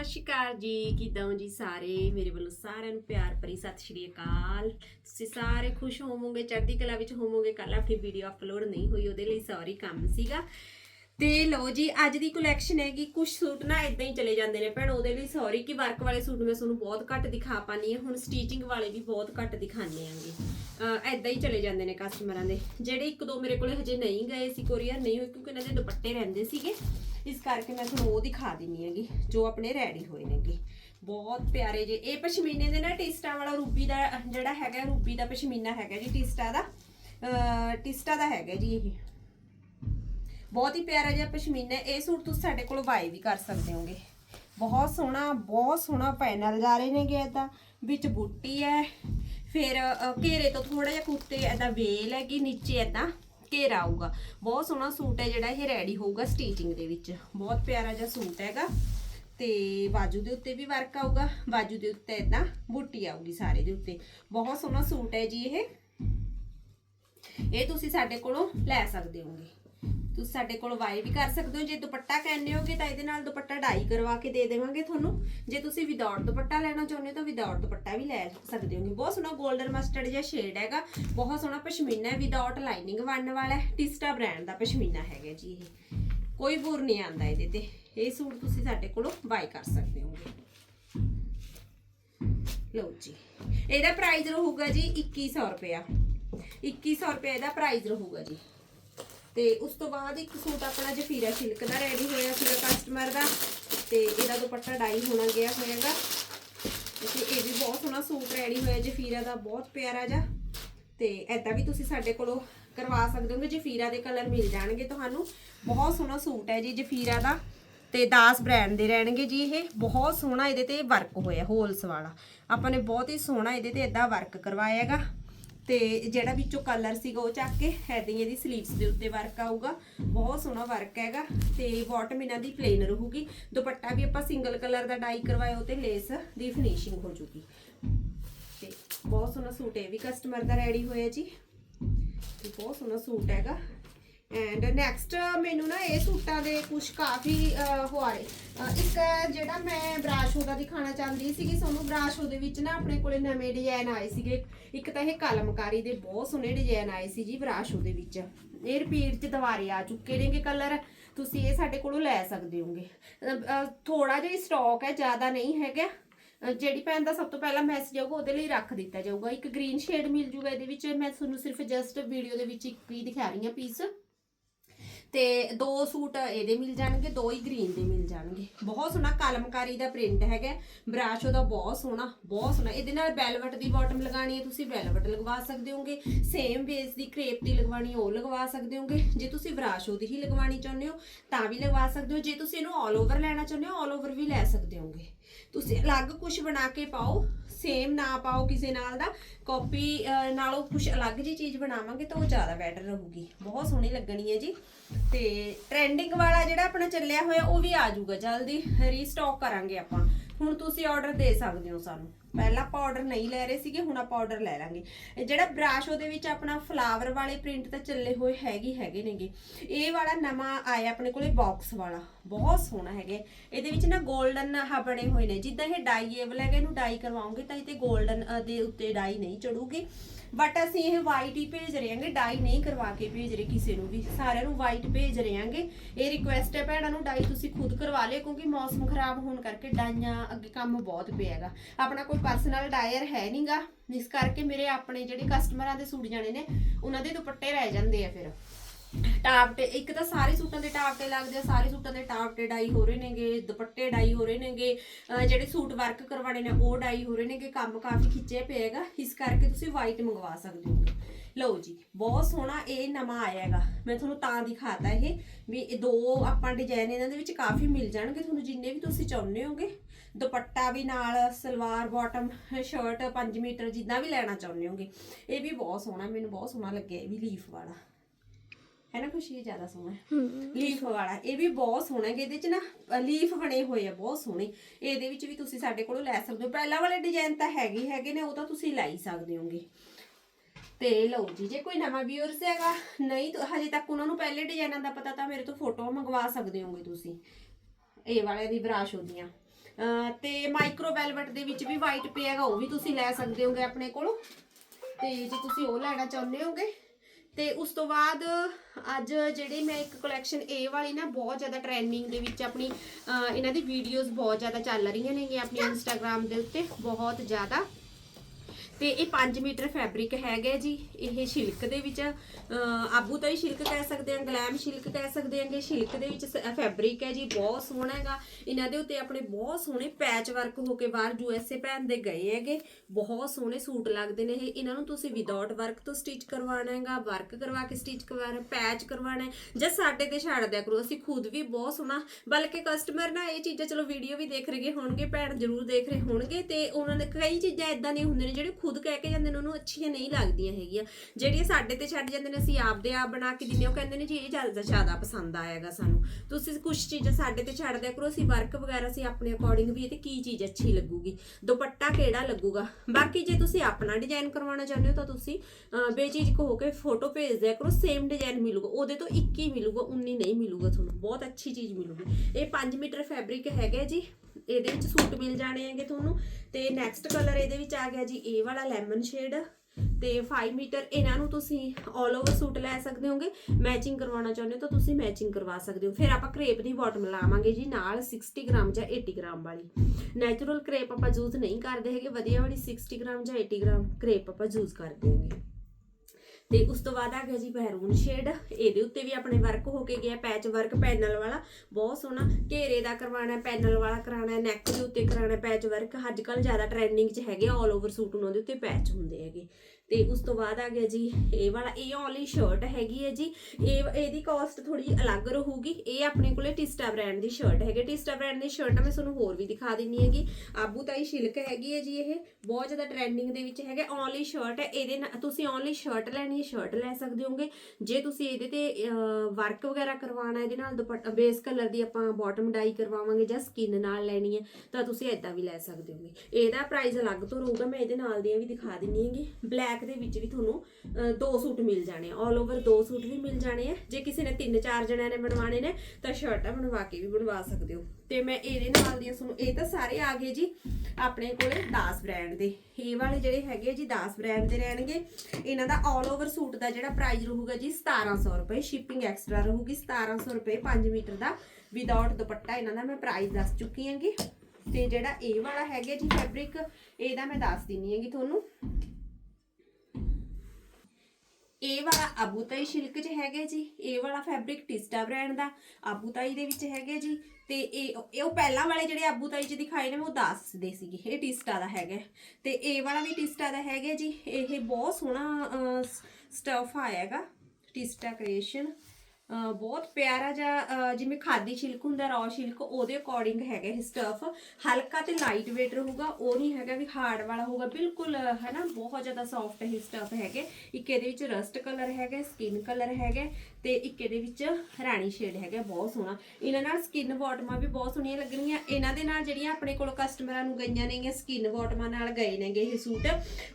ਸਤਿ ਸ਼੍ਰੀ ਅਕਾਲ ਜੀ, ਕਿਦਾਂ ਜੀ ਸਾਰੇ? ਮੇਰੇ ਵੱਲੋਂ ਸਾਰਿਆਂ ਨੂੰ ਪਿਆਰ ਭਰੀ ਸਤਿ ਸ਼੍ਰੀ ਅਕਾਲ। ਤੁਸੀਂ ਸਾਰੇ ਖੁਸ਼ ਹੋਵੋਗੇ, ਚੜ੍ਹਦੀ ਕਲਾ ਵਿੱਚ ਹੋਵੋਗੇ ਕੱਲ ਆਪਣੀ ਵੀਡੀਓ ਅਪਲੋਡ ਨਹੀਂ ਹੋਈ, ਉਹਦੇ ਲਈ ਸੌਰੀ ਕੰਮ ਸੀਗਾ। ਤੇ ਲਓ ਜੀ, ਅੱਜ ਦੀ ਕਲੈਕਸ਼ਨ ਹੈਗੀ ਕੁਝ ਸੂਟ ਨਾ ਇਦਾਂ ਹੀ ਚਲੇ ਜਾਂਦੇ ਨੇ। ਭੈਣ, ਉਹਦੇ ਲਈ ਸੌਰੀ ਕਿ ਵਰਕ ਵਾਲੇ ਸੂਟ ਮੈਂ ਤੁਹਾਨੂੰ ਬਹੁਤ ਘੱਟ ਦਿਖਾ ਪਾਨੀ ਹਾਂ, ਹੁਣ ਸਟੀਚਿੰਗ ਵਾਲੇ ਵੀ ਬਹੁਤ ਘੱਟ ਦਿਖਾਣੇ ਆਂਗੇ ਐਦਾਂ ਹੀ ਚਲੇ ਜਾਂਦੇ ਨੇ ਕਸਟਮਰਾਂ ਦੇ। ਜਿਹੜੇ ਇੱਕ ਦੋ ਮੇਰੇ ਕੋਲੇ ਹਜੇ ਨਹੀਂ ਗਏ ਸੀ ਕੋਰੀਅਰ ਨਹੀਂ ਹੋਏ, ਕਿਉਂਕਿ ਇਹਨਾਂ ਦੇ ਦੁਪੱਟੇ ਰਹਿੰਦੇ ਸੀਗੇ। ਇਸ ਕਰਕੇ ਮੈਂ ਤੁਹਾਨੂੰ ਉਹ ਦਿਖਾ ਦਿੰਨੀ ਹੈਗੀ, ਜੋ ਆਪਣੇ ਰੈਡੀ ਹੋਏ ਨੇਗੇ। ਬਹੁਤ ਪਿਆਰੇ ਜੇ। ਇਹ ਪਸ਼ਮੀਨੇ ਦੇ ਨਾ ਟਿਸਟਾ ਵਾਲਾ ਰੂਬੀ ਦਾ, ਜਿਹੜਾ ਹੈਗਾ ਰੂਬੀ ਦਾ ਪਸ਼ਮੀਨਾ ਹੈਗਾ ਜੀ, ਟਿਸਟਾ ਦਾ। ਅਹ, ਟਿਸਟਾ ਦਾ ਹੈਗਾ ਜੀ ਇਹ। ਬਹੁਤ ਹੀ ਪਿਆਰਾ ਜਿਹਾ ਪਸ਼ਮੀਨਾ ਇਹ ਸੂਟ ਤੁਸੀਂ ਸਾਡੇ ਕੋਲ ਬਾਏ ਵੀ ਕਰ ਸਕਦੇ ਹੋਗੇ। ਬਹੁਤ ਸੋਹਣਾ ਬਹੁਤ ਸੋਹਣਾ ਪੈਨਲ ਜਾ ਰਹੇ ਨੇਗੇ ਇਹਦਾ ਵਿੱਚ ਬੂਟੀ ਹੈ। ਫਿਰ ਘੇਰੇ ਤੋਂ ਥੋੜਾ ਜਿਹਾ ਕੁੱਤੇ ਇਹਦਾ ਵੇਲ ਹੈਗੀ, ਨੀਚੇ ਇਹਦਾ ਘੇਰਾ ਆਊਗਾ। ਬਹੁਤ ਸੋਹਣਾ ਸੂਟ ਹੈ ਜਿਹੜਾ ਇਹ ਰੈਡੀ ਹੋਊਗਾ ਸਟੀਚਿੰਗ ਦੇ ਵਿੱਚ। ਬਹੁਤ ਪਿਆਰਾ ਜਿਹਾ ਸੂਟ ਹੈਗਾ। ਤੇ ਬਾਜੂ ਦੇ ਉੱਤੇ ਵੀ ਵਰਕ ਆਊਗਾ, ਬਾਜੂ ਦੇ ਉੱਤੇ ਇਦਾਂ ਬੂਟੀ ਆਊਗੀ ਸਾਰੇ ਦੇ ਉੱਤੇ। ਬਹੁਤ ਸੋਹਣਾ ਸੂਟ ਹੈ ਜੀ ਇਹ। ਇਹ ਤੁਸੀਂ ਸਾਡੇ ਕੋਲੋਂ ਲੈ ਸਕਦੇ ਹੋਗੇ। ਤੁਸੀਂ ਸਾਡੇ ਕੋਲ ਵਾਈ ਵੀ ਕਰ ਸਕਦੇ ਹੋ। ਜੇ ਦੁਪੱਟਾ ਕਹਿੰਦੇ ਹੋਗੇ ਤਾਂ ਇਹਦੇ ਨਾਲ ਦੁਪੱਟਾ ਡਾਈ ਕਰਵਾ ਕੇ ਦੇ ਦੇਵਾਂਗੇ ਤੁਹਾਨੂੰ। ਜੇ ਤੁਸੀਂ ਵਿਦਆਊਟ ਦੁਪੱਟਾ ਲੈਣਾ ਚਾਹੁੰਦੇ ਹੋ ਤਾਂ ਵਿਦਆਊਟ ਦੁਪੱਟਾ ਵੀ ਲੈ ਸਕਦੇ ਹੋਗੇ। ਬਹੁਤ ਸੋਹਣਾ 골ਡਨ ਮਸਟਰਡ ਜਿਹਾ ਸ਼ੇਡ ਹੈਗਾ। ਬਹੁਤ ਸੋਹਣਾ ਪਸ਼ਮੀਨਾ ਵਿਦਆਊਟ ਲਾਈਨਿੰਗ ਬਣਨ ਵਾਲਾ ਟਿਸਟਾ ਬ੍ਰਾਂਡ ਦਾ ਪਸ਼ਮੀਨਾ ਹੈਗਾ ਜੀ ਇਹ। ਕੋਈ ਬੁਰ ਨਹੀਂ ਆਂਦਾ ਇਹਦੇ ਤੇ। ਇਹ ਸੂਟ ਤੁਸੀਂ ਸਾਡੇ ਕੋਲੋਂ ਬਾਈ ਕਰ ਸਕਦੇ ਹੋਗੇ। ਲਓ ਜੀ। ਇਹਦਾ ਪ੍ਰਾਈਸ ਰਹੂਗਾ ਜੀ 2100 ਰੁਪਇਆ। 2100 ਰੁਪਏ ਇਹਦਾ ਪ੍ਰਾਈਸ ਰਹੂਗਾ ਜੀ। ਤੇ ਉਸ ਤੋਂ ਬਾਅਦ ਇੱਕ ਸੂਟ ਆਪਣਾ ਜਫੀਰਾ ਸਿਲਕ ਦਾ ਰੈਡੀ ਹੋਇਆ ਸੀਗਾ ਕਸਟਮਰ ਦਾ ਤੇ ਇਹਦਾ ਦੁਪੱਟਾ ਡਾਈ ਹੋਣਾ ਗਿਆ ਹੋਏਗਾ ਤੇ ਇਹ ਵੀ ਬਹੁਤ ਸੋਹਣਾ ਸੂਟ ਰੈਡੀ ਹੋਇਆ ਜਫੀਰਾ ਦਾ, ਬਹੁਤ ਪਿਆਰਾ ਜਿਹਾ। ਤੇ ਐਦਾਂ ਵੀ ਤੁਸੀਂ ਸਾਡੇ ਕੋਲੋਂ ਕਰਵਾ ਸਕਦੇ ਹੋਗੇ, ਜਫੀਰਾ ਦੇ ਕਲਰ ਮਿਲ ਜਾਣਗੇ ਤੁਹਾਨੂੰ। ਬਹੁਤ ਸੋਹਣਾ ਸੂਟ ਹੈ ਜੀ ਜਫੀਰਾ ਦਾ ਤੇ ਦਾਸ ਬ੍ਰਾਂਡ ਦੇ ਰਹਿਣਗੇ ਜੀ ਇਹ। ਬਹੁਤ ਸੋਹਣਾ ਇਹਦੇ ਤੇ ਵਰਕ ਹੋਇਆ ਹੋਲਸ ਵਾਲਾ। ਆਪਾਂ ਨੇ ਬਹੁਤ ਹੀ ਸੋਹਣਾ ਇਹਦੇ ਤੇ ਇਦਾਂ ਵਰਕ ਕਰਵਾਇਆ ਹੈਗਾ। ਤੇ ਜਿਹੜਾ ਵਿੱਚੋਂ ਕਲਰ ਸੀਗਾ ਉਹ ਚੱਕ ਕੇ ਐਦਾਂ ਹੀ ਇਹਦੀ ਸਲੀਵਸ ਦੇ ਉੱਤੇ ਵਰਕ ਆਊਗਾ। ਬਹੁਤ ਸੋਹਣਾ ਵਰਕ ਹੈਗਾ ਤੇ ਬਾਟਮ ਇਹਨਾਂ ਦੀ ਪਲੇਨ ਰਹੂਗੀ ਦੁਪੱਟਾ ਵੀ ਆਪਾਂ ਸਿੰਗਲ ਕਲਰ ਦਾ ਡਾਈ ਕਰਵਾਇਓ ਉਹ ਤੇ ਲੇਸ ਦੀ ਫਿਨਿਸ਼ਿੰਗ ਹੋ ਜੂਗੀ। ਤੇ ਬਹੁਤ ਸੋਹਣਾ ਸੂਟ ਇਹ ਵੀ ਕਸਟਮਰ ਦਾ ਰੈਡੀ ਹੋਇਆ ਜੀ। ਤੇ ਬਹੁਤ ਸੋਹਣਾ ਸੂਟ ਹੈਗਾ। ਐਂਡ ਨੈਕਸਟ uh, ਮੈਨੂੰ ਨਾ ਇਹ ਸੂਟਾਂ ਦੇ ਕੁਝ ਕਾਫੀ ਅਹ, ਹੋ ਰਹੇ। ਇੱਕ ਜਿਹੜਾ ਮੈਂ ਬਰਾਸ਼ੋ ਦਾ ਦਿਖਾਣਾ ਚਾਹੁੰਦੀ ਸੀਗੀ ਤੁਹਾਨੂੰ ਬਰਾਸ਼ੋ ਦੇ ਵਿੱਚ ਨਾ ਆਪਣੇ ਕੋਲੇ ਨਵੇਂ ਡਿਜ਼ਾਈਨ ਆਏ ਸੀਗੇ। ਇੱਕ ਤਾਂ ਇਹ ਕਲਮਕਾਰੀ ਦੇ ਬਹੁਤ ਸੋਹਣੇ ਡਿਜ਼ਾਈਨ ਆਏ ਸੀ ਜੀ ਬਰਾਸ਼ੋ ਦੇ ਵਿੱਚ। ਇਹ ਰਿਪੀਟ ਚ ਦੁਬਾਰੇ ਆ ਚੁੱਕੇ ਨੇਗੇ ਕਲਰ ਤੁਸੀਂ ਇਹ ਸਾਡੇ ਕੋਲੋਂ ਲੈ ਸਕਦੇ ਹੋਗੇ। ਥੋੜਾ ਜਿਹਾ ਸਟਾਕ ਹੈ ਜ਼ਿਆਦਾ ਨਹੀਂ ਹੈਗਾ। ਜਿਹੜੀ ਭੈਣ ਦਾ ਸਭ ਤੋਂ ਪਹਿਲਾਂ ਮੈਸੇਜ ਆਊਗਾ ਉਹਦੇ ਲਈ ਰੱਖ ਦਿੱਤਾ ਜਾਊਗਾ। ਇੱਕ ਗ੍ਰੀਨ ਸ਼ੇਡ ਮਿਲ ਜੂਗਾ ਇਹਦੇ ਵਿੱਚ। ਮੈਂ ਤੁਹਾਨੂੰ ਸਿਰਫ ਜਸਟ ਵੀਡੀਓ ਦੇ ਵਿੱਚ ਇੱਕ ਹੀ ਦਿਖਾ ਰਹੀ ਹਾਂ ਪੀਸ ਤੇ ਦੋ ਸੂਟ ਇਹਦੇ ਮਿਲ ਜਾਣਗੇ, ਦੋ ਹੀ ਗ੍ਰੀਨ ਦੇ ਮਿਲ ਜਾਣਗੇ। ਬਹੁਤ ਸੋਹਣਾ ਕਲਮਕਾਰੀ ਦਾ ਪ੍ਰਿੰਟ ਹੈਗਾ, ਬਰਾਸ਼ ਉਹਦਾ ਬਹੁਤ ਸੋਹਣਾ ਬਹੁਤ ਸੋਹਣਾ। ਇਹਦੇ ਨਾਲ ਵੈਲਵਟ ਦੀ ਬਾਟਮ ਲਗਾਣੀ ਹੈ, ਤੁਸੀਂ ਵੈਲਵਟ ਲਗਵਾ ਸਕਦੇ ਹੋਗੇ ਸੇਮ ਬੇਸ ਦੀ ਕ੍ਰੇਪ ਦੀ ਲਗਵਾਣੀ ਉਹ ਲਗਵਾ ਸਕਦੇ ਹੋਗੇ। ਜੇ ਤੁਸੀਂ ਬਰਾਸ਼ ਉਹਦੀ ਹੀ ਲਗਵਾਣੀ ਚਾਹੁੰਦੇ ਹੋ, ਤਾਂ ਵੀ ਲਗਵਾ ਸਕਦੇ ਹੋ। ਜੇ ਤੁਸੀਂ ਇਹਨੂੰ ਆਲ ਓਵਰ ਲੈਣਾ ਚਾਹੁੰਦੇ ਹੋ ਆਲ ਓਵਰ ਵੀ ਲੈ ਸਕਦੇ ਹੋਗੇ। ਤੁਸੀਂ ਅਲੱਗ ਕੁਝ ਬਣਾ ਕੇ ਪਾਓ ਸੇਮ ਨਾ ਪਾਓ ਕਿਸੇ ਨਾਲ ਦਾ ਕਾਪੀ ਨਾਲੋਂ ਕੁਝ ਅਲੱਗ ਜੀ ਚੀਜ਼ ਬਣਾਵਾਂਗੇ ਤਾਂ ਉਹ ਜ਼ਿਆਦਾ ਬੈਟਰ ਰਹੂਗੀ। ਬਹੁਤ ਸੋਹਣੀ ਲੱਗਣੀ ਹੈ ਜੀ। ਤੇ ਟ੍ਰੈਂਡਿੰਗ ਵਾਲਾ ਜਿਹੜਾ ਆਪਣਾ ਚੱਲਿਆ ਹੋਇਆ, ਉਹ ਵੀ ਆ ਜਾਊਗਾ। ਜਲਦੀ ਰੀਸਟਾਕ ਕਰਾਂਗੇ ਆਪਾਂ। ਹੁਣ ਤੁਸੀਂ ਆਰਡਰ ਦੇ ਸਕਦੇ ਹੋ ਸਾਨੂੰ। ਪਹਿਲਾਂ ਆਪਾਂ ਆਰਡਰ ਨਹੀਂ ਲੈ ਰਹੇ ਸੀਗੇ, ਹੁਣ ਆਪਾਂ ਆਰਡਰ ਲੈ ਲਾਂਗੇ। ਇਹ ਜਿਹੜਾ ਬ੍ਰਾਸ਼ ਉਹਦੇ ਵਿੱਚ ਆਪਣਾ ਫਲਾਵਰ ਵਾਲੇ ਪ੍ਰਿੰਟ ਤਾਂ ਚੱਲੇ ਹੋਏ ਹੈਗੇ ਹੈਗੇ ਨੇਗੇ। ਇਹ ਵਾਲਾ ਨਵਾਂ ਆਇਆ ਆਪਣੇ ਕੋਲੇ ਬਾਕਸ ਵਾਲਾ। ਬਹੁਤ ਸੋਹਣਾ ਹੈਗੇ। ਇਹਦੇ ਵਿੱਚ ਨਾ 골ਡਨ ਆਹ ਬਣੇ ਹੋਏ ਨੇ। ਜਿੱਦਾਂ ਇਹ ਡਾਈਏਬਲ ਹੈਗਾ, ਇਹਨੂੰ ਡਾਈ ਕਰਵਾਉਂਗੇ ਤਾਂ ਇਹ ਤੇ 골ਡਨ ਦੇ ਉੱਤੇ ਡਾਈ ਨਹੀਂ ਚੜੂਗੀ। ਬਟ ਅਸੀਂ ਇਹ ਵਾਈਟ ਹੀ ਭੇਜ ਰਹੇ ਹਾਂਗੇ ਡਾਈ ਨਹੀਂ ਕਰਵਾ ਕੇ ਭੇਜ ਰਹੇ ਕਿਸੇ ਨੂੰ ਵੀ। ਸਾਰਿਆਂ ਨੂੰ ਵਾਈਟ ਭੇਜ ਰਹੇ ਹਾਂਗੇ। ਇਹ ਰਿਕੁਐਸਟ ਹੈ ਭੈਣਾਂ ਨੂੰ ਡਾਈ ਤੁਸੀਂ ਖੁਦ ਕਰਵਾ ਲਿਓ, ਕਿਉਂਕਿ ਮੌਸਮ ਖਰਾਬ ਹੋਣ ਕਰਕੇ ਡਾਈਆਂ ਅੱਗੇ ਕੰਮ ਬਹੁਤ ਪਿਆ ਹੈਗਾ। ਆਪਣਾ ਕੋਈ ਪਰਸਨਲ ਡਾਇਰ ਹੈ ਨਹੀਂਗਾ ਇਸ ਕਰਕੇ ਮੇਰੇ ਆਪਣੇ ਜਿਹੜੇ ਕਸਟਮਰਾਂ ਦੇ ਸੂਟ ਜਾਣੇ ਨੇ, ਉਹਨਾਂ ਦੇ ਦੁਪੱਟੇ ਰਹਿ ਜਾਂਦੇ ਆ ਫਿਰ। ਟਾਪ ਤੇ ਇੱਕ ਤਾਂ ਸਾਰੇ ਸੂਟਾਂ ਦੇ ਟਾਪ ਤੇ ਲੱਗਦੇ ਆ, ਸਾਰੇ ਸੂਟਾਂ ਦੇ ਟਾਪ ਤੇ ਡਾਈ ਹੋ ਰਹੇ ਨੇਗੇ, ਦੁਪੱਟੇ ਡਾਈ ਹੋ ਰਹੇ ਨੇਗੇ ਜਿਹੜੇ ਸੂਟ ਵਰਕ ਕਰਵਾਣੇ ਨੇ ਉਹ ਡਾਈ ਹੋ ਰਹੇ ਨੇਗੇ, ਕੰਮ ਕਾਫੀ ਖਿੱਚਿਆ ਪਿਆਗਾ ਇਸ ਕਰਕੇ ਤੁਸੀਂ ਵਾਈਟ ਮੰਗਵਾ ਸਕਦੇ ਹੋ। ਲਓ ਜੀ, ਬਹੁਤ ਸੋਹਣਾ ਇਹ ਨਵਾਂ ਆਇਆ ਹੈਗਾ। ਮੈਂ ਤੁਹਾਨੂੰ ਤਾਂ ਦਿਖਾਤਾ ਇਹ, ਵੀ ਇਹ ਦੋ ਆਪਾਂ ਡਿਜ਼ਾਈਨ ਇਹਨਾਂ ਦੇ ਵਿੱਚ ਕਾਫੀ ਮਿਲ ਜਾਣਗੇ, ਤੁਹਾਨੂੰ ਜਿੰਨੇ ਵੀ ਤੁਸੀਂ ਚਾਹੁੰਦੇ ਹੋਗੇ। ਦੁਪੱਟਾ ਵੀ ਨਾਲ, ਸਲਵਾਰ ਬਾਟਮ ਸ਼ਰਟ 5 ਮੀਟਰ ਜਿੱਦਾਂ ਵੀ ਲੈਣਾ ਚਾਹੁੰਦੇ ਹੋਗੇ। ਇਹ ਵੀ ਬਹੁਤ ਸੋਹਣਾ, ਮੈਨੂੰ ਬਹੁਤ ਸੋਹਣਾ ਲੱਗਿਆ ਇਹ ਵੀ ਲੀਫ ਵਾਲਾ। ਹੈ ਨਾ ਖੁਸ਼ੀ ਇਹ ਜ਼ਿਆਦਾ ਸੋਹਣਾ ਹੈ। ਲੀਫ ਵਾਲਾ ਇਹ ਵੀ ਬਹੁਤ ਸੋਹਣਾ ਹੈ ਇਹਦੇ ਚ ਨਾ ਲੀਫ ਬਣੇ ਹੋਏ ਆ ਬਹੁਤ ਸੋਹਣੇ। ਇਹਦੇ ਵਿੱਚ ਵੀ ਤੁਸੀਂ ਸਾਡੇ ਕੋਲੋਂ ਲੈ ਸਕਦੇ ਹੋ। ਪਹਿਲਾਂ ਵਾਲੇ ਡਿਜ਼ਾਈਨ ਤਾਂ ਹੈਗੇ ਹੈਗੇ ਨੇ ਉਹ ਤਾਂ ਤੁਸੀਂ ਲੈ ਹੀ ਸਕਦੇ ਹੋਗੇ। ਤੇ ਲਓ ਜੀ ਜੇ ਕੋਈ ਨਵਾਂ ਵਿਊਅਰਸ ਹੈਗਾ ਨਹੀਂ ਤਾਂ ਹਜੇ ਤੱਕ ਉਹਨਾਂ ਨੂੰ ਪਹਿਲੇ ਡਿਜ਼ਾਈਨਾਂ ਦਾ ਪਤਾ ਤਾਂ ਮੇਰੇ ਤੋਂ ਫੋਟੋ ਮੰਗਵਾ ਸਕਦੇ ਹੋਗੇ ਤੁਸੀਂ। ਇਹ ਵਾਲੇ ਦੀ ਬਰਾਸ਼ ਹੁੰਦੀਆਂ ਤੇ ਮਾਈਕਰੋ ਵੈਲਵਟ ਦੇ ਵਿੱਚ ਵੀ ਵਾਈਟ ਪਿਆ ਹੈਗਾ ਉਹ ਵੀ ਤੁਸੀਂ ਲੈ ਸਕਦੇ ਹੋਗੇ ਆਪਣੇ ਕੋਲੋਂ। ਤੇ ਜੇ ਤੁਸੀਂ ਉਹ ਲੈਣਾ ਚਾਹੁੰਦੇ ਹੋਗੇ ਤੇ ਉਸ ਤੋਂ ਬਾਅਦ, ਅੱਜ ਜਿਹੜੀ ਮੈਂ ਇੱਕ ਕਲੈਕਸ਼ਨ ਇਹ ਵਾਲੀ ਨਾ, ਬਹੁਤ ਜ਼ਿਆਦਾ ਟ੍ਰੈਂਡਿੰਗ ਦੇ ਵਿੱਚ ਆਪਣੀ ਇਹਨਾਂ ਦੀ ਵੀਡੀਓਜ਼ ਬਹੁਤ ਜ਼ਿਆਦਾ ਚੱਲ ਰਹੀਆਂ ਨੇਗੀਆਂ ਆਪਣੇ ਇੰਸਟਾਗ੍ਰam ਦੇ ਉੱਤੇ, ਬਹੁਤ ਜ਼ਿਆਦਾ। ਤੇ ਇਹ 5 ਮੀਟਰ ਫੈਬਰਿਕ ਹੈਗਾ ਜੀ, ਇਹ ਸ਼ਿਲਕ ਦੇ ਵਿੱਚ, ਅਹ, ਆਬੂ ਤਾਈ ਸ਼ਿਲਕ ਕਹਿ ਸਕਦੇ ਆ, ਗਲੈਮ ਸ਼ਿਲਕ ਕਹਿ ਸਕਦੇ ਆਂਗੇ ਸ਼ਿਲਕ ਦੇ ਵਿੱਚ ਫੈਬਰਿਕ ਹੈ ਜੀ, ਬਹੁਤ ਸੋਹਣਾ ਹੈਗਾ। ਇਹਨਾਂ ਦੇ ਉੱਤੇ ਆਪਣੇ ਬਹੁਤ ਸੋਹਣੇ ਪੈਚ ਵਰਕ ਹੋ ਕੇ ਬਾਹਰ ਯੂਐਸਏ ਪਹਿਨਦੇ ਗਏ ਹੈਗੇ। ਬਹੁਤ ਸੋਹਣੇ ਸੂਟ ਲੱਗਦੇ ਨੇ ਇਹ। ਇਹਨਾਂ ਨੂੰ ਤੁਸੀਂ ਵਿਦਆਊਟ ਵਰਕ ਤੋਂ ਸਟਿਚ ਕਰਵਾਉਣਾ ਹੈਗਾ ਵਰਕ ਕਰਵਾ ਕੇ ਸਟਿਚ ਕਰਵਾਉਣਾ ਪੈਚ ਕਰਵਾਉਣਾ ਹੈ, ਜਾਂ ਸਾਡੇ ਤੇ ਛੱਡ ਦਿਆ ਕਰੋ। ਅਸੀਂ ਖੁਦ ਵੀ ਬਹੁਤ ਸੋਹਣਾ, ਬਲਕਿ ਕਸਟਮਰ ਨਾ ਇਹ ਚੀਜ਼ਾਂ, ਚਲੋ ਵੀਡੀਓ ਵੀ ਦੇਖ ਰਹੇ ਹੋਣਗੇ, ਭੈਣ ਜ਼ਰੂਰ ਦੇਖ ਰਹੇ ਹੋਣਗੇ, ਤੇ ਉਹਨਾਂ ਦੇ ਕਈ ਚੀਜ਼ਾਂ ਇਦਾਂ ਦੀਆਂ ਹੁੰਦੀਆਂ ਨੇ ਜਿਹੜੇ ਖੁਦ ਕਹਿ ਕੇ ਜਾਂਦੇ ਨੇ, ਉਹਨੂੰ ਅੱਛੀਆਂ ਨਹੀਂ ਲੱਗਦੀਆਂ ਹੈਗੀਆਂ। ਜਿਹੜੀਆਂ ਸਾਡੇ ਤੇ ਛੱਡ ਜਾਂਦੇ ਨੇ, ਅਸੀਂ ਆਪਦੇ ਆਪ ਬਣਾ ਕੇ ਦਿੰਦੇ ਉਹ ਕਹਿੰਦੇ ਨੇ ਜੀ, ਇਹ ਜ਼ਿਆਦਾ ਜ਼ਿਆਦਾ ਪਸੰਦ ਆਏਗਾ ਸਾਨੂੰ। ਤੁਸੀਂ ਕੁਝ ਚੀਜ਼ਾਂ ਸਾਡੇ ਤੇ ਛੱਡ ਦਿਆ ਕਰੋ, ਅਸੀਂ ਵਰਕ ਵਗੈਰਾ, ਅਸੀਂ ਆਪਣੇ ਅਕੋਰਡਿੰਗ ਵੀ ਇਹ ਤੇ ਕੀ ਚੀਜ਼ ਅੱਛੀ ਲੱਗੂਗੀ? ਦੁਪੱਟਾ ਕਿਹੜਾ ਲੱਗੂਗਾ? ਬਾਕੀ ਜੇ ਤੁਸੀਂ ਆਪਣਾ ਡਿਜ਼ਾਈਨ ਕਰਵਾਉਣਾ ਚਾਹੁੰਦੇ ਹੋ ਤਾਂ ਤੁਸੀਂ ਬੇਚੀਜ਼ ਬੇਝਿਜਕ ਹੋ ਕੇ ਫੋਟੋ ਭੇਜ ਦਿਆ ਕਰੋ ਸੇਮ ਡਿਜ਼ਾਈਨ ਮਿਲੂਗਾ। ਉਹਦੇ ਤੋਂ ਇੱਕ ਹੀ ਮਿਲੂਗਾ 19 ਨਹੀਂ ਮਿਲੂਗਾ ਤੁਹਾਨੂੰ। ਬਹੁਤ ਅੱਛੀ ਚੀਜ਼ ਮਿਲੂਗੀ। ਇਹ 5 ਮੀਟਰ ਫੈਬਰਿਕ ਹੈਗਾ ਜੀ। ਇਹਦੇ ਵਿੱਚ ਸੂਟ ਮਿਲ ਜਾਣੇ ਹੈਗੇ ਤੁਹਾਨੂੰ। ਤੇ ਨੈਕਸਟ ਕਲਰ ਇਹਦੇ ਵਿੱਚ ਆ ਗਿਆ ਜੀ, ਇਹ ਵਾਲਾ ਲੈਮਨ ਸ਼ੇਡ ਤੇ 5 ਮੀਟਰ ਇਹਨਾਂ ਨੂੰ ਤੁਸੀਂ 올 ਓਵਰ ਸੂਟ ਲੈ ਸਕਦੇ ਹੋਗੇ। ਮੈਚਿੰਗ ਕਰਵਾਉਣਾ ਚਾਹੁੰਦੇ ਹੋ ਤਾਂ ਤੁਸੀਂ ਮੈਚਿੰਗ ਕਰਵਾ ਸਕਦੇ ਹੋ। ਫਿਰ ਆਪਾਂ ਕ੍ਰੇਪ ਦੀ ਬਾਟਮ ਲਾਵਾਂਗੇ ਜੀ, ਨਾਲ 60 ਗ੍ਰਾਮ ਜਾਂ 80 ਗ੍ਰਾਮ ਵਾਲੀ। ਨੈਚੁਰਲ ਕ੍ਰੇਪ ਆਪਾਂ ਯੂਜ਼ ਨਹੀਂ ਕਰਦੇ ਹੈਗੇ, ਵਧੀਆ ਵਾਲੀ 60 ਗ੍ਰਾਮ ਜਾਂ 80 ਗ੍ਰਾਮ ਕ੍ਰੇਪ ਆਪਾਂ ਯੂਜ਼ ਕਰਦੇ ਹਾਂਗੇ। ਤੇ ਉਸ ਤੋਂ ਬਾਅਦ ਆ ਗਿਆ ਜੀ ਮਹਿਰੂਨ ਸ਼ੇਡ ਇਹਦੇ ਉੱਤੇ ਵੀ ਆਪਣੇ ਵਰਕ ਹੋ ਕੇ ਗਿਆ ਪੈਚ ਵਰਕ ਪੈਨਲ ਵਾਲਾ। ਬਹੁਤ ਸੋਹਣਾ। ਘੇਰੇ ਦਾ ਕਰਵਾਉਣਾ ਪੈਨਲ ਵਾਲਾ ਕਰਾਉਣਾ ਨੈਕ ਦੇ ਉੱਤੇ ਕਰਾਉਣਾ ਪੈਚ ਵਰਕ ਅੱਜ ਕੱਲ ਜ਼ਿਆਦਾ ਟ੍ਰੈਂਡਿੰਗ 'ਚ ਹੈਗੇ ਆਲ ਓਵਰ ਸੂਟ ਉਹਨਾਂ ਦੇ ਉੱਤੇ ਪੈਚ ਹੁੰਦੇ ਹੈਗੇ। ਤੇ ਉਸ ਤੋਂ ਬਾਅਦ ਆ ਗਿਆ ਜੀ, ਇਹ ਵਾਲਾ, ਇਹ ਓਨਲੀ ਸ਼ਰਟ ਹੈਗੀ ਹੈ ਜੀ। ਇਹ, ਇਹਦੀ ਕਾਸਟ ਥੋੜੀ ਜਿਹੀ ਅਲੱਗ ਰਹੂਗੀ। ਇਹ ਆਪਣੇ ਕੋਲੇ ਟਿਸਟਾ ਬ੍ਰਾਂਡ ਦੀ ਸ਼ਰਟ ਹੈਗੀ ਟਿਸਟਾ ਬ੍ਰਾਂਡ ਦੀ ਸ਼ਰਟ ਮੈਂ ਤੁਹਾਨੂੰ ਹੋਰ ਵੀ ਦਿਖਾ ਦਿੰਨੀ ਹੈਗੀ ਆਬੂਤਾਈ ਸ਼ਿਲਕ ਹੈਗੀ ਹੈ ਜੀ ਇਹ। ਬਹੁਤ ਜ਼ਿਆਦਾ ਟ੍ਰੈਂਡਿੰਗ ਦੇ ਵਿੱਚ ਹੈਗਾ। ਓਨਲੀ ਸ਼ਰਟ ਹੈ। ਇਹਦੇ ਨਾਲ ਤੁਸੀਂ ਓਨਲੀ ਸ਼ਰਟ ਲੈਣੀ ਹੈ ਸ਼ਰਟ ਲੈ ਸਕਦੇ ਹੋਗੇ। ਜੇ ਤੁਸੀਂ ਇਹਦੇ ਤੇ ਵਰਕ ਵਗੈਰਾ ਕਰਵਾਉਣਾ, ਇਹਦੇ ਨਾਲ ਦੁਪੱਟਾ ਬੇਸ ਕਲਰ ਦੀ ਆਪਾਂ ਬਾਟਮ ਡਾਈ ਕਰਵਾਵਾਂਗੇ ਜਾਂ ਸਕਿਨ ਨਾਲ ਲੈਣੀ ਹੈ, ਤਾਂ ਤੁਸੀਂ ਇਦਾਂ ਵੀ ਲੈ ਸਕਦੇ ਹੋਗੇ। ਇਹਦਾ ਪ੍ਰਾਈਸ ਅਲੱਗ ਤੋਂ ਰਹੂਗਾ। ਮੈਂ ਇਹਦੇ ਨਾਲ ਦੀਆਂ ਵੀ ਦਿਖਾ ਦਿੰਨੀ ਹੈਗੀ ਬਲੈਕ ਦੇ ਵਿੱਚ ਵੀ ਤੁਹਾਨੂੰ ਦੋ ਸੂਟ ਮਿਲ ਜਾਣੇ ਆਲ ਓਵਰ ਦੋ ਸੂਟ ਵੀ ਮਿਲ ਜਾਣੇ ਆ। ਜੇ ਕਿਸੇ ਨੇ ਤਿੰਨ ਚਾਰ ਜਣਿਆਂ ਨੇ ਬਣਵਾਣੇ ਨੇ, ਤਾਂ ਸ਼ਰਟਾਂ ਬਣਵਾ ਕੇ ਵੀ ਬਣਵਾ ਸਕਦੇ ਹੋ। ਤੇ ਮੈਂ ਇਹਦੇ ਨਾਲ ਦੀਆਂ ਤੁਹਾਨੂੰ ਇਹ ਤਾਂ ਸਾਰੇ ਆ ਗਏ ਜੀ ਆਪਣੇ ਕੋਲੇ 10 ਬ੍ਰਾਂਡ ਦੇ। ਇਹ ਵਾਲੇ ਜਿਹੜੇ ਹੈਗੇ ਜੀ 10 ਬ੍ਰਾਂਡ ਦੇ ਰਹਿਣਗੇ। ਇਹਨਾਂ ਦਾ ਆਲ ਓਵਰ ਸੂਟ ਦਾ ਜਿਹੜਾ ਪ੍ਰਾਈਸ ਰਹੂਗਾ ਜੀ 1700 ਰੁਪਏ। ਸ਼ਿਪਿੰਗ ਐਕਸਟਰਾ ਰਹੂਗੀ 1700 ਰੁਪਏ 5 ਮੀਟਰ ਦਾ। ਵਿਦਆਊਟ ਦੁਪੱਟਾ ਇਹਨਾਂ ਦਾ ਮੈਂ ਪ੍ਰਾਈਸ ਦੱਸ ਚੁੱਕੀ ਹਾਂਗੀ। ਤੇ ਜਿਹੜਾ ਇਹ ਵਾਲਾ ਹੈਗਾ ਜੀ ਫੈਬਰਿਕ ਇਹਦਾ ਮੈਂ ਦੱਸ ਦਿੰਨੀ ਹੈਗੀ ਤੁਹਾਨੂੰ। ਇਹ ਵਾਲਾ ਆਬੂਤਾਈ ਸ਼ਿਲਕ ਚ ਹੈਗਾ ਜੀ, ਇਹ ਵਾਲਾ ਫੈਬਰਿਕ ਟਿਸਟਾ ਬ੍ਰਾਂਡ ਦਾ ਆਬੂਤਾਈ ਦੇ ਵਿੱਚ ਹੈਗੇ ਜੀ, ਤੇ ਇਹ ਇਹ ਉਹ ਪਹਿਲਾਂ ਵਾਲੇ ਜਿਹੜੇ ਆਬੂਤਾਈ ਚ ਦਿਖਾਏ ਨੇ, ਮੈਂ ਉਹ ਦੱਸਦੇ ਸੀਗੇ, ਇਹ ਟਿਸਟਾ ਦਾ ਹੈਗਾ। ਤੇ ਇਹ ਵਾਲਾ ਵੀ ਟਿਸਟਾ ਦਾ ਹੈਗਾ ਜੀ, ਇਹ ਬਹੁਤ ਸੋਹਣਾ ਸਟਫ ਆਏਗਾ ਟਿਸਟਾ ਕ੍ਰੀਏਸ਼ਨ ਬਹੁਤ ਪਿਆਰਾ ਜਿਹਾ ਜਿਵੇਂ ਖਾਦੀ ਛਿਲਕ ਹੁੰਦਾ ਰॉ ਛਿਲਕ ਉਹਦੇ ਅਕੋਰਡਿੰਗ ਹੈਗਾ ਇਹ ਸਟਫ ਹਲਕਾ ਤੇ ਲਾਈਟ weight ਰਹੂਗਾ ਉਹ ਨਹੀਂ ਹੈਗਾ ਵੀ ਹਾਰਡ ਵਾਲਾ ਹੋਊਗਾ। ਬਿਲਕੁਲ ਅਹ, ਹੈ ਨਾ ਬਹੁਤ ਜ਼ਿਆਦਾ ਸੌਫਟ ਇਹ ਸਟਫ ਹੈਗੇ। ਇੱਕ ਇਹਦੇ ਵਿੱਚ ਰਸਟ ਕਲਰ ਹੈਗਾ ਸਕਿਨ ਕਲਰ ਹੈਗਾ ਤੇ ਇੱਕ ਇਹਦੇ ਵਿੱਚ ਰਾਣੀ ਸ਼ੇਡ ਹੈਗਾ ਬਹੁਤ ਸੋਹਣਾ। ਇਹਨਾਂ ਨਾਲ ਸਕਿਨ ਬਾਟਮਾਂ ਵੀ ਬਹੁਤ ਸੋਹਣੀਆਂ ਲੱਗਣਗੀਆਂ। ਇਹਨਾਂ ਦੇ ਨਾਲ ਜਿਹੜੀਆਂ ਆਪਣੇ ਕੋਲ ਕਸਟਮਰਾਂ ਨੂੰ ਗਈਆਂ ਨੇਗੀਆਂ ਸਕਿਨ ਬਾਟਮਾਂ ਨਾਲ ਗਏ ਨੇਗੇ ਇਹ ਸੂਟ।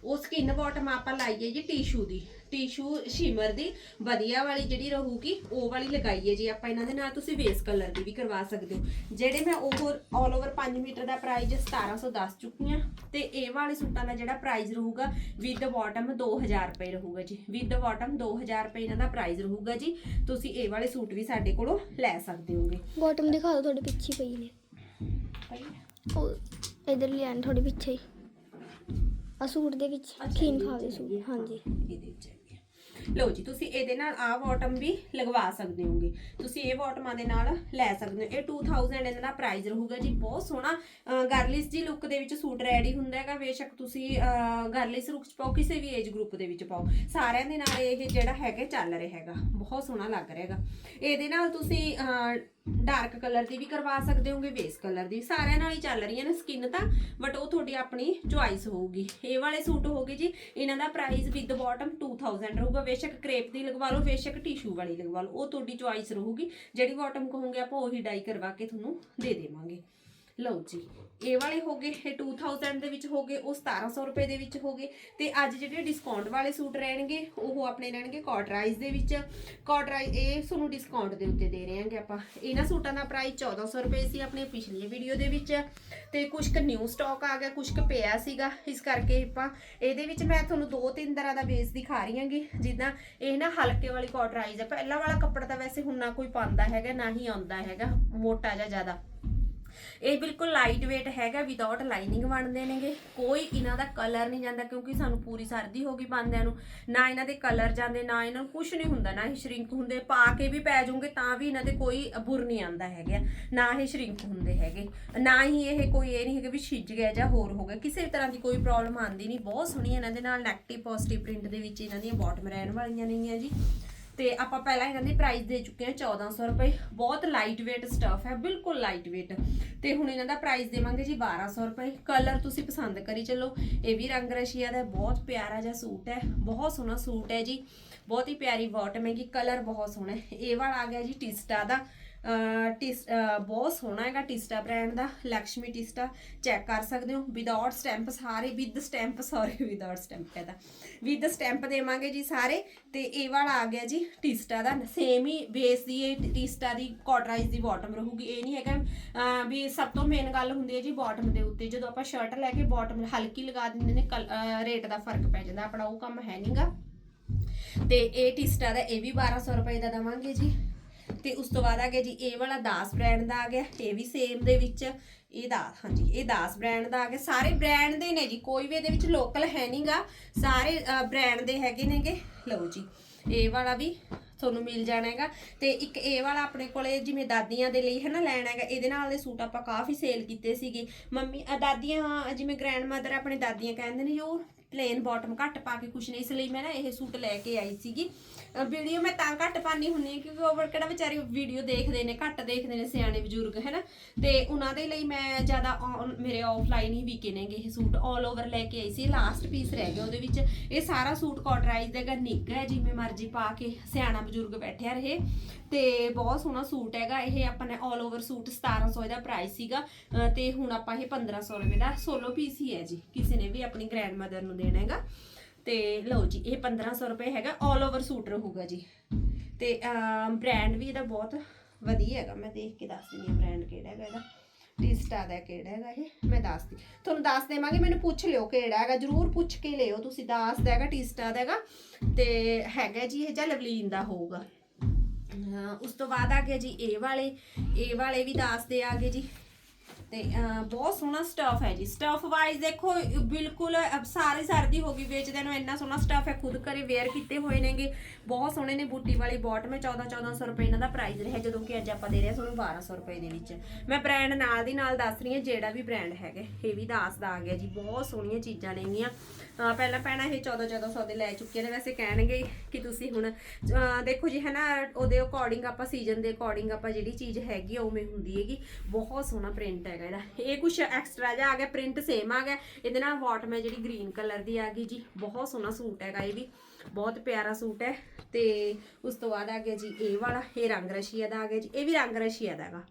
ਉਹ ਸਕਿਨ ਬਾਟਮ ਆਪਾਂ ਲਾਈਏ ਜੀ ਟਿਸ਼ੂ ਦੀ। ਟਿਸ਼ੂ ਸ਼ਿਮਰ ਦੀ ਵਧੀਆ ਵਾਲੀ ਜਿਹੜੀ ਰਹੂਗੀ ਉਹ ਵਾਲੀ ਲਗਾਈਏ ਜੀ ਆਪਾਂ। ਇਹਨਾਂ ਦੇ ਨਾਲ ਤੁਸੀਂ ਵੇਸ ਕਲਰ ਦੀ ਵੀ ਕਰਵਾ ਸਕਦੇ ਹੋ। ਜਿਹੜੇ ਮੈਂ ਉਹ ਆਲ ਓਵਰ 5 ਮੀਟਰ ਦਾ ਪ੍ਰਾਈਸ 1700 ਦੱਸ ਚੁੱਕੀ ਆ ਤੇ ਇਹ ਵਾਲੇ ਸੂਟਾਂ ਦਾ ਜਿਹੜਾ ਪ੍ਰਾਈਸ ਰਹੂਗਾ ਵਿਦ ਬਾਟਮ 2000 ਰੁਪਏ ਰਹੂਗਾ ਜੀ। ਵਿਦ ਬਾਟਮ 2000 ਰੁਪਏ ਇਹਨਾਂ ਦਾ ਪ੍ਰਾਈਸ ਰਹੂਗਾ ਜੀ। ਤੁਸੀਂ ਇਹ ਵਾਲੇ ਸੂਟ ਵੀ ਸਾਡੇ ਕੋਲੋਂ ਲੈ ਸਕਦੇ ਹੋਗੇ। ਬਾਟਮ ਦਿਖਾ ਦਿਓ ਤੁਹਾਡੇ ਪਿੱਛੇ ਪਈ ਨੇ। ਉਹ ਇਧਰ ਲੈਣ ਤੁਹਾਡੇ ਪਿੱਛੇ ਹੀ। ਆ ਸੂਟ ਦੇ ਵਿੱਚ ਖੀਨ ਖਾਵੇ ਸੂਟ ਹਾਂਜੀ। ਇਹਦੇ ਵਿੱਚ। ਲਓ ਜੀ, ਤੁਸੀਂ ਇਹਦੇ ਨਾਲ ਆਹ ਬਾਟਮ ਵੀ ਲਗਵਾ ਸਕਦੇ ਹੋਗੇ। ਤੁਸੀਂ ਇਹ ਬਾਟਮਾਂ ਦੇ ਨਾਲ ਲੈ ਸਕਦੇ ਹੋ। ਇਹ 2000 ਇਹਨਾਂ ਦਾ ਪ੍ਰਾਈਸ ਰਹੂਗਾ ਜੀ, ਬਹੁਤ ਸੋਹਣਾ। ਗਰਲਿਸ ਜੀ ਲੁੱਕ ਦੇ ਵਿੱਚ ਸੂਟ ਰੈਡੀ ਹੁੰਦਾ ਹੈਗਾ। ਬੇਸ਼ੱਕ ਤੁਸੀਂ ਗਰਲਿਸ ਲੁੱਕ ਚ ਪਾਓ, ਕਿਸੇ ਵੀ ਏਜ ਗਰੁੱਪ ਦੇ ਵਿੱਚ ਪਾਓ। ਸਾਰਿਆਂ ਦੇ ਨਾਲ ਇਹ ਜਿਹੜਾ ਹੈਗਾ, ਚੱਲ ਰਿਹਾ ਹੈਗਾ। ਬਹੁਤ ਸੋਹਣਾ ਲੱਗ ਰਿਹਾ ਹੈਗਾ। ਇਹਦੇ ਨਾਲ ਤੁਸੀਂ ਡਾਰਕ ਕਲਰ ਦੀ ਵੀ ਕਰਵਾ ਸਕਦੇ ਹੋਗੇ ਬੇਸ ਕਲਰ ਦੀ ਸਾਰਿਆਂ ਨਾਲ ਹੀ ਚੱਲ ਰਹੀਆਂ ਨੇ ਸਕਿਨ ਤਾਂ ਬਟ ਉਹ ਤੁਹਾਡੀ ਆਪਣੀ ਚੁਆਇਸ ਹੋਊਗੀ। ਇਹ ਵਾਲੇ ਸੂਟ ਹੋਗੇ ਜੀ, ਇਹਨਾਂ ਦਾ ਪ੍ਰਾਈਸ ਵਿਦ ਬਾਟਮ 2000 ਰਹੂਗਾ। ਬੇਸ਼ੱਕ ਕ੍ਰੇਪ ਦੀ ਲਗਵਾ ਲਓ, ਬੇਸ਼ੱਕ ਟਿਸ਼ੂ ਵਾਲੀ ਲਗਵਾ ਲਓ। ਉਹ ਤੁਹਾਡੀ ਚੁਆਇਸ ਰਹੂਗੀ। ਜਿਹੜੀ ਬਾਟਮ ਕਹੋਗੇ, ਆਪਾਂ ਉਹੀ ਡਾਈ ਕਰਵਾ ਕੇ ਤੁਹਾਨੂੰ ਦੇ ਦੇਵਾਂਗੇ। ਲਓ ਜੀ, ਇਹ ਵਾਲੇ ਹੋ ਗਏ, ਇਹ 2000 ਦੇ ਵਿੱਚ ਹੋ ਗਏ, ਉਹ 1700 ਰੁਪਏ ਦੇ ਵਿੱਚ ਹੋ ਗਏ। ਤੇ ਅੱਜ ਜਿਹੜੇ ਡਿਸਕਾਊਂਟ ਵਾਲੇ ਸੂਟ ਰਹਿਣਗੇ, ਉਹ ਆਪਣੇ ਰਹਿਣਗੇ ਕਾਟਰਾਈਜ਼ ਦੇ ਵਿੱਚ। ਕਾਟਰਾਈਜ਼ ਇਹ ਤੁਹਾਨੂੰ ਡਿਸਕਾਊਂਟ ਦੇ ਉੱਤੇ ਦੇ ਰਹੇ ਹਾਂਗੇ ਆਪਾਂ। ਇਹਨਾਂ ਸੂਟਾਂ ਦਾ ਪ੍ਰਾਈਸ 1400 ਰੁਪਏ ਸੀ ਆਪਣੇ ਪਿਛਲੀ ਵੀਡੀਓ ਦੇ ਵਿੱਚ। ਤੇ ਕੁਝ ਕੁ ਨਿਊ ਸਟਾਕ ਆ ਗਿਆ ਕੁਝ ਕੁ ਪਿਆ ਸੀਗਾ। ਇਸ ਕਰਕੇ ਆਪਾਂ ਇਹਦੇ ਵਿੱਚ ਮੈਂ ਤੁਹਾਨੂੰ ਦੋ ਤਿੰਨ ਤਰ੍ਹਾਂ ਦਾ ਬੇਸ ਦਿਖਾ ਰਹੀ ਹਾਂਗੀ। ਜਿੱਦਾਂ ਇਹ ਨਾ ਹਲਕੇ ਵਾਲੀ ਕਾਟਰਾਈਜ਼ ਹੈ ਪਹਿਲਾਂ ਵਾਲਾ ਕੱਪੜਾ ਤਾਂ ਵੈਸੇ ਹੁਣ ਨਾ ਕੋਈ ਪਾਉਂਦਾ ਹੈਗਾ, ਨਾ ਹੀ ਆਉਂਦਾ ਹੈਗਾ, ਮੋਟਾ ਜਿਹਾ ਜ਼ਿਆਦਾ। ਇਹ ਬਿਲਕੁਲ ਲਾਈਟ weight ਹੈਗਾ ਵਿਦਆਊਟ ਲਾਈਨਿੰਗ ਬਣਦੇ ਨੇਗੇ। ਕੋਈ ਇਹਨਾਂ ਦਾ ਕਲਰ ਨਹੀਂ ਜਾਂਦਾ, ਕਿਉਂਕਿ ਸਾਨੂੰ ਪੂਰੀ ਸਰਦੀ ਹੋ ਗਈ ਬੰਦਿਆਂ ਨੂੰ। ਨਾ ਇਹਨਾਂ ਦੇ ਕਲਰ ਜਾਂਦੇ, ਨਾ ਇਹਨਾਂ ਨੂੰ ਕੁਝ ਨਹੀਂ ਹੁੰਦਾ, ਨਾ ਇਹ ਸ਼ਰਿੰਕ ਹੁੰਦੇ। ਪਾ ਕੇ ਵੀ ਪੈ ਜਾਓਗੇ ਤਾਂ ਵੀ ਇਹਨਾਂ ਦੇ ਕੋਈ ਬੁਰ ਨਹੀਂ ਆਂਦਾ ਹੈਗਾ। ਨਾ ਇਹ ਸ਼ਰਿੰਕ ਹੁੰਦੇ ਹੈਗੇ। ਨਾ ਹੀ ਇਹ ਕੋਈ ਇਹ ਨਹੀਂ ਹੈਗਾ ਵੀ ਛਿੱਜ ਗਿਆ ਜਾਂ ਹੋਰ ਹੋ ਗਿਆ। ਕਿਸੇ ਵੀ ਤਰ੍ਹਾਂ ਦੀ ਕੋਈ ਪ੍ਰੋਬਲਮ ਆਂਦੀ ਨਹੀਂ। ਬਹੁਤ ਸੋਹਣੀ ਇਹਨਾਂ ਦੇ ਨਾਲ ਨੈਗੇਟਿਵ ਪੋਜ਼ਿਟਿਵ ਪ੍ਰਿੰਟ ਦੇ ਵਿੱਚ ਇਹਨਾਂ ਦੀਆਂ ਬਾਟਮ ਰਹਿਣ ਵਾਲੀਆਂ ਨੇਗੀਆਂ ਜੀ। ਤੇ ਆਪਾਂ ਪਹਿਲਾਂ ਇਹਨਾਂ ਦੀ ਪ੍ਰਾਈਸ ਦੇ ਚੁੱਕੇ ਹਾਂ 1400 ਰੁਪਏ। ਬਹੁਤ ਲਾਈਟ weight ਸਟਫ ਹੈ, ਬਿਲਕੁਲ ਲਾਈਟ weight ਤੇ ਹੁਣ ਇਹਨਾਂ ਦਾ ਪ੍ਰਾਈਸ ਦੇਵਾਂਗੇ ਜੀ 1200 ਰੁਪਏ। ਕਲਰ ਤੁਸੀਂ ਪਸੰਦ ਕਰੀ ਚੱਲੋ। ਇਹ ਵੀ ਰੰਗ ਰਸ਼ੀਆ ਦਾ ਬਹੁਤ ਪਿਆਰਾ ਜਿਹਾ ਸੂਟ ਹੈ। ਬਹੁਤ ਸੋਹਣਾ ਸੂਟ ਹੈ ਜੀ। ਬਹੁਤ ਹੀ ਪਿਆਰੀ ਬਾਟਮ ਹੈਗੀ ਕਲਰ ਬਹੁਤ ਸੋਹਣਾ ਇਹ ਵਾਲਾ ਆ ਗਿਆ ਜੀ ਟਿਸਟਾ ਦਾ। ਟਿਸ, ਅਹ ਬਹੁਤ ਸੋਹਣਾ ਹੈਗਾ ਟਿਸਟਾ ਬ੍ਰਾਂਡ ਦਾ ਲక్ష్ਮੀ ਟਿਸਟਾ ਚੈੱਕ ਕਰ ਸਕਦੇ ਹੋ। ਵਿਦਆਊਟ ਸਟੈਂਪ ਸਾਰੇ with stamp sorry without stamp ਕਹਦਾ with stamp ਦੇਵਾਂਗੇ ਜੀ ਸਾਰੇ, ਤੇ ਇਹ ਵਾਲਾ ਆ ਗਿਆ ਜੀ ਟਿਸਟਾ ਦਾ। ਸੇਮ ਹੀ ਬੇਸ ਦੀ ਇਹ ਟਿਸਟਾ ਦੀ ਕਾਟਰਾਈਜ਼ ਦੀ ਬਾਟਮ ਰਹੂਗੀ। ਇਹ ਨਹੀਂ ਹੈਗਾ ਵੀ ਸਭ ਤੋਂ ਮੇਨ ਗੱਲ ਹੁੰਦੀ ਹੈ ਜੀ ਬਾਟਮ ਦੇ ਉੱਤੇ। ਜਦੋਂ ਆਪਾਂ ਸ਼ਰਟ ਲੈ ਕੇ ਬਾਟਮ ਹਲਕੀ ਲਗਾ ਦਿੰਦੇ ਨੇ ਰੇਟ ਦਾ ਫ਼ਰਕ ਪੈ ਜਾਂਦਾ। ਆਪਣਾ ਉਹ ਕੰਮ ਹੈ ਨਹੀਂਗਾ ਤੇ ਇਹ ਟਿਸਟਾ ਦਾ, ਇਹ ਵੀ 1200 ਰੁਪਏ ਦਾ ਦਵਾਂਗੇ ਜੀ। ਤੇ ਉਸ ਤੋਂ ਬਾਅਦ ਆ ਗਿਆ ਜੀ, ਇਹ ਵਾਲਾ ਦਾਸ ਬ੍ਰਾਂਡ ਦਾ ਆ ਗਿਆ, ਇਹ ਵੀ ਸੇਮ ਦੇ ਵਿੱਚ, ਇਹ ਦਾ, ਹਾਂਜੀ, ਇਹ ਦਾਸ ਬ੍ਰਾਂਡ ਦਾ ਆ ਗਿਆ। ਸਾਰੇ ਬ੍ਰਾਂਡ ਦੇ ਨੇ ਜੀ, ਕੋਈ ਵੀ ਇਹਦੇ ਵਿੱਚ ਲੋਕਲ ਹੈ ਨਹੀਂਗਾ ਸਾਰੇ ਬ੍ਰਾਂਡ ਦੇ ਹੈਗੇ ਨੇਗੇ। ਲਓ ਜੀ, ਇਹ ਵਾਲਾ ਵੀ ਤੁਹਾਨੂੰ ਮਿਲ ਜਾਣਾ ਹੈਗਾ। ਤੇ ਇੱਕ ਇਹ ਵਾਲਾ ਆਪਣੇ ਕੋਲੇ ਜਿਵੇਂ ਦਾਦੀਆਂ ਦੇ ਲਈ ਹੈ ਨਾ ਲੈਣਾ ਹੈਗਾ, ਇਹਦੇ ਨਾਲ ਦੇ ਸੂਟ ਆਪਾਂ ਕਾਫੀ ਸੇਲ ਕੀਤੇ ਸੀਗੇ। ਮੰਮੀ ਦਾਦੀਆਂ, ਜਿਵੇਂ ਗ੍ਰੈਂਡ ਮਦਰ ਆਪਣੇ ਦਾਦੀਆਂ ਕਹਿੰਦੇ ਨੇ, ਜੋ ਪਲੇਨ ਬਾਟਮ ਘੱਟ ਪਾ ਕੇ ਕੁਛ ਨਹੀਂ, ਇਸ ਲਈ ਮੈਂ ਨਾ ਇਹ ਸੂਟ ਲੈ ਕੇ ਆਈ ਸੀਗੀ। ਵੀਡੀਓ ਮੈਂ ਤਾਂ ਘੱਟ ਪਾਣੀ ਹੁੰਨੀ ਆ ਕਿਉਂਕਿ ਉਹ ਕਿਹੜਾ ਵਿਚਾਰੇ ਵੀਡੀਓ ਦੇਖਦੇ ਨੇ, ਘੱਟ ਦੇਖਦੇ ਨੇ ਸਿਆਣੇ ਬਜ਼ੁਰਗ ਹੈਨਾ ਤੇ ਉਹਨਾਂ ਦੇ ਲਈ ਮੈਂ ਜ਼ਿਆਦਾ on- ਮੇਰੇ ਆਫਲਾਈਨ ਹੀ ਵਿਕੇ ਨੇਗੇ ਇਹ ਸੂਟ। 올 ਓਵਰ ਲੈ ਕੇ ਆਈ ਸੀ ਲਾਸਟ ਪੀਸ ਰਹਿ ਗਿਆ ਉਹਦੇ ਵਿੱਚ। ਇਹ ਸਾਰਾ ਸੂਟ ਕਾਟਰਾਈਜ਼ ਦਾ ਹੈਗਾ ਨਿੱਘਾ ਹੈ, ਜਿਵੇਂ ਮਰਜ਼ੀ ਪਾ ਕੇ ਸਿਆਣਾ ਬਜ਼ੁਰਗ ਬੈਠਿਆ ਰਹੇ। ਤੇ ਬਹੁਤ ਸੋਹਣਾ ਸੂਟ ਹੈਗਾ, ਇਹ ਆਪਾਂ ਨੇ 올 ਓਵਰ ਸੂਟ 1700 ਦਾ ਪ੍ਰਾਈਸ ਸੀਗਾ। ਅਹ ਤੇ ਹੁਣ ਆਪਾਂ ਇਹ 1500 ਰੁਪਏ ਦਾ ਸੋਲੋ ਪੀਸ ਹੀ ਹੈ ਜੀ। ਕਿਸੇ ਨੇ ਵੀ ਆਪਣੀ ਗ੍ਰੈਂਡ ਮਦਰ ਨੂੰ ਦੇਣਾ ਹੈਗਾ। ਤੇ ਲਓ ਜੀ, ਇਹ 1500 ਰੁਪਏ ਹੈਗਾ 올 ਓਵਰ ਸੂਟ ਰਹੂਗਾ ਜੀ। ਤੇ ਬ੍ਰਾਂਡ ਵੀ ਇਹਦਾ ਬਹੁਤ ਵਧੀਆ ਹੈਗਾ। ਮੈਂ ਦੇਖ ਕੇ ਦੱਸ ਦਿੰਦੀ ਹਾਂ ਬ੍ਰਾਂਡ ਕਿਹੜਾ ਹੈਗਾ ਇਹਦਾ। ਟਿਸਟਾ ਦਾ ਕਿਹੜਾ ਹੈਗਾ ਇਹ, ਮੈਂ ਦੱਸਦੀ। ਤੁਹਾਨੂੰ ਦੱਸ ਦੇਵਾਂਗੇ, ਮੈਨੂੰ ਪੁੱਛ ਲਿਓ ਕਿਹੜਾ ਹੈਗਾ। ਜਰੂਰ ਪੁੱਛ ਕੇ ਲਿਓ, ਤੁਸੀਂ ਦੱਸ ਦਾ ਹੈਗਾ ਟਿਸਟਾ ਦਾ ਹੈਗਾ। ਤੇ ਹੈਗਾ ਜੀ ਇਹ ਜਾਂ ਲਵਲੀਨ ਦਾ ਹੋਊਗਾ। ਉਸ ਤੋਂ ਬਾਅਦ ਆ ਗਿਆ ਜੀ ਇਹ ਵਾਲੇ ਇਹ ਵਾਲੇ ਵੀ ਦੱਸਦੇ ਆ ਗਏ ਜੀ। ਤੇ ਬਹੁਤ ਸੋਹਣਾ ਸਟਫ ਹੈ ਜੀ। ਸਟਫ ਵਾਈਜ਼ ਦੇਖੋ, ਬਿਲਕੁਲ ਸਾਰੇ ਸਰਦੀ ਹੋ ਗਈ ਵੇਚਦੇ ਨੂੰ ਇੰਨਾ ਸੋਹਣਾ ਸਟਫ ਹੈ, ਖੁਦ ਘਰੇ ਵੇਅਰ ਕੀਤੇ ਹੋਏ ਨੇਗੇ। ਬਹੁਤ ਸੋਹਣੇ ਨੇ ਬੂਟੀ ਵਾਲੀ ਬਾਟਮ ਹੈ 14 1400 ਰੁਪਏ ਇਹਨਾਂ ਦਾ ਪ੍ਰਾਈਸ ਰਿਹਾ, ਜਦੋਂ ਕਿ ਅੱਜ ਆਪਾਂ ਦੇ ਰਹੇ ਹਾਂ ਤੁਹਾਨੂੰ 1200 ਰੁਪਏ ਦੇ ਵਿੱਚ। ਮੈਂ ਬ੍ਰਾਂਡ ਨਾਲ ਦੀ ਨਾਲ ਦੱਸ ਰਹੀ ਹਾਂ, ਜਿਹੜਾ ਵੀ ਬ੍ਰਾਂਡ ਹੈਗਾ, ਇਹ ਵੀ ਦਾਸ ਦਾ ਆ ਗਿਆ ਜੀ। ਬਹੁਤ ਸੋਹਣੀਆਂ ਚੀਜ਼ਾਂ ਨੇਗੀਆਂ ਪਹਿਲਾਂ ਪਹਿਣਾ ਇਹ 14 1400 ਦੇ ਲੈ ਚੁੱਕੇ ਨੇ। ਵੈਸੇ ਕਹਿਣਗੇ ਕਿ ਤੁਸੀਂ ਹੁਣ ਦੇਖੋ ਜੀ ਹੈ ਨਾ ਉਹਦੇ ਅਕੋਰਡਿੰਗ ਆਪਾਂ ਸੀਜ਼ਨ ਦੇ ਅਕੋਰਡਿੰਗ ਆਪਾਂ ਜਿਹੜੀ ਚੀਜ਼ ਹੈਗੀ ਆ, ਉਵੇਂ ਹੁੰਦੀ ਹੈਗੀ। ਬਹੁਤ ਸੋਹਣਾ ਪ੍ਰਿੰਟ ਹੈ ਹੈਗਾ ਇਹਦਾ। ਇਹ ਕੁਝ ਐਕਸਟਰਾ ਜਿਹਾ ਆ ਗਿਆ ਪ੍ਰਿੰਟ ਸੇਮ ਆ ਗਿਆ। ਇਹਦੇ ਨਾਲ ਬਾਟਮ ਹੈ ਜਿਹੜੀ ਗ੍ਰੀਨ ਕਲਰ ਦੀ ਆ ਗਈ ਜੀ, ਬਹੁਤ ਸੋਹਣਾ ਸੂਟ ਹੈਗਾ ਇਹ ਵੀ। ਬਹੁਤ ਪਿਆਰਾ ਸੂਟ ਹੈ। ਤੇ ਉਸ ਤੋਂ ਬਾਅਦ ਆ ਗਿਆ ਜੀ ਇਹ ਵਾਲਾ, ਇਹ ਰੰਗ ਰਸ਼ੀਆ ਦਾ ਆ ਗਿਆ ਜੀ। ਇਹ ਵੀ ਰੰਗ ਰਸ਼ੀਆ ਦਾ ਹੈਗਾ।